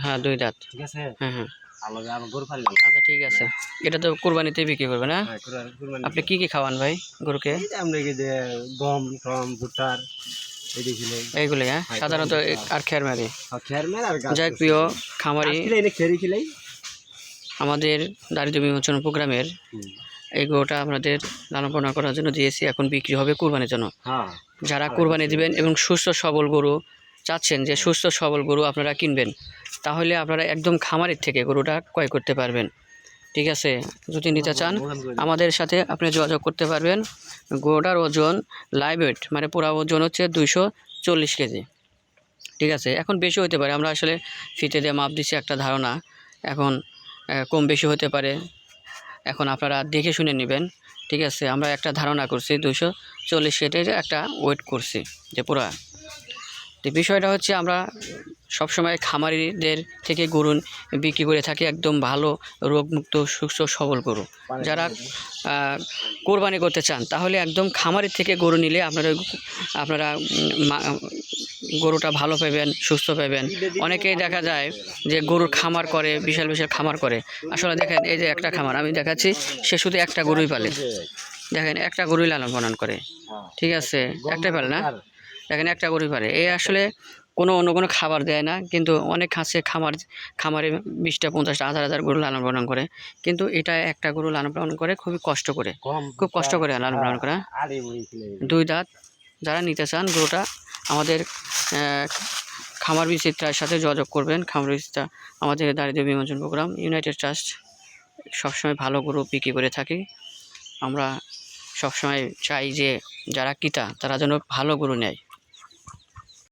হ্যাঁ দুই দাঁত ঠিক আছে? হ্যাঁ হ্যাঁ। আচ্ছা ঠিক আছে। এটা তো কোরবানিতে বিক্রি হ্যাঁ কুরবানি- আপনি কি কি খাওয়ান ভাই গরুকে? আমরা গম টম ভুট্টার এই এইগুলি হ্যাঁ? সাধারণত আর খেয়ার মারি যাই প্রিয় খামারি আমাদের দারিদ্র বিমোচন প্রোগ্রামের এই গরুটা আপনাদের লালন পালন করার জন্য দিয়েছি এখন বিক্রি হবে কোরবানির জন্য। হ্যাঁ। যারা কোরবানি দিবেন এবং সুস্থ সবল গরু চাচ্ছেন যে সুস্থ সবল গরু আপনারা কিনবেন তাহলে আপনারা একদম খামারের থেকে গরুটা ক্রয় করতে পারবেন। ঠিক আছে? যদি নিতে চান আমাদের সাথে আপনি যোগাযোগ করতে পারবেন। গরুটার ওজন লাইভ ওয়েট মানে পুরা ওজন হচ্ছে দুইশো চল্লিশ কেজি। ঠিক আছে? এখন বেশি হতে পারে আমরা আসলে ফিতে দিয়ে মাপ দিচ্ছি একটা ধারণা। এখন কম বেশি হতে পারে। এখন আপনারা দেখে শুনে নেবেন, ঠিক আছে? আমরা একটা ধারণা করছি দুশো চল্লিশ সেটের একটা ওয়েট করছি, যে পুরা তো বিষয়টা হচ্ছে আমরা সবসময় খামারিদের থেকে গরু বিক্রি করে থাকি একদম ভালো রোগমুক্ত সুস্থ সবল গরু। যারা কোরবানি করতে চান তাহলে একদম খামারের থেকে গরু নিলে আপনারা আপনারা গরুটা ভালো পাবেন সুস্থ পাবেন। অনেকেই দেখা যায় যে গরুর খামার করে বিশাল বিশাল খামার করে। আসলে দেখেন এই যে একটা খামার আমি দেখাচ্ছি সে শুধু একটা গরুই পালে। দেখেন একটা গরুই লালন পালন করে। ঠিক আছে একটাই পালে না? দেখেন একটা গরুই পারে। এ আসলে কোনো অন্য কোনো খাবার দেয় না কিন্তু অনেক আছে খামার খামারে বিশটা পঞ্চাশটা হাজার হাজার গরু লালন পালন করে। কিন্তু এটা একটা গরু লালন পালন করে খুবই কষ্ট করে। খুব কষ্ট করে লালন পালন করা। দুই দাঁত যারা নিতে চান গরুটা আমাদের খামার বিচিত্রার সাথে যোগাযোগ করবেন। খামার বিচিত্রা আমাদের দারিদ্র বিমোচন প্রোগ্রাম ইউনাইটেড ট্রাস্ট সবসময় ভালো গরু বিক্রি করে থাকি। আমরা সবসময় চাই যে যারা কিতা তারা যেন ভালো গরু নেয়।